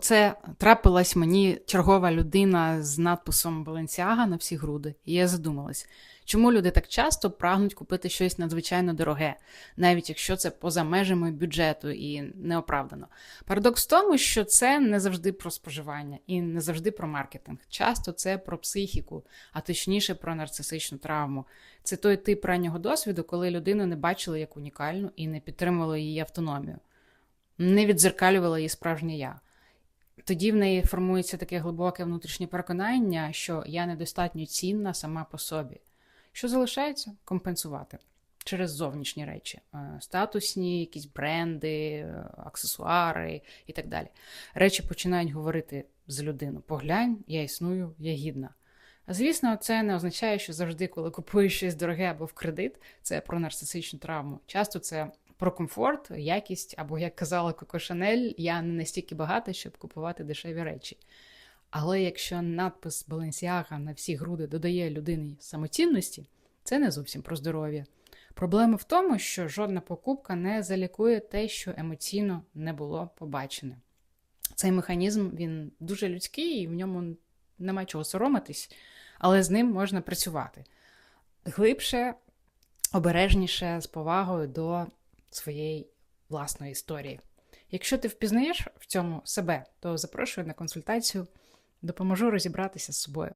Оце трапилась мені чергова людина з надписом Balenciaga на всі груди, і я задумалась, чому люди так часто прагнуть купити щось надзвичайно дороге, навіть якщо це поза межами бюджету і неоправдано. Парадокс в тому, що це не завжди про споживання і не завжди про маркетинг. Часто це про психіку, а точніше про нарцисичну травму. Це той тип раннього досвіду, коли людину не бачили як унікальну і не підтримували її автономію, не відзеркалювала її справжнє я. Тоді в неї формується таке глибоке внутрішнє переконання, що я недостатньо цінна сама по собі. Що залишається? Компенсувати через зовнішні речі, Е, статусні, якісь бренди, е, аксесуари і так далі. Речі починають говорити з людину: поглянь, я існую, я гідна. Звісно, це не означає, що завжди, коли купуєш щось дороге або в кредит, це про нарцисичну травму. Часто це про комфорт, якість, або, як казала Коко Шанель, я не настільки багата, щоб купувати дешеві речі. Але якщо надпис Balenciaga на всі груди додає людині самоцінності, це не зовсім про здоров'я. Проблема в тому, що жодна покупка не залікує те, що емоційно не було побачене. Цей механізм він дуже людський, і в ньому нема чого соромитись, але з ним можна працювати глибше, обережніше, з повагою до своєї власної історії. Якщо ти впізнаєш в цьому себе, то запрошую на консультацію, допоможу розібратися з собою.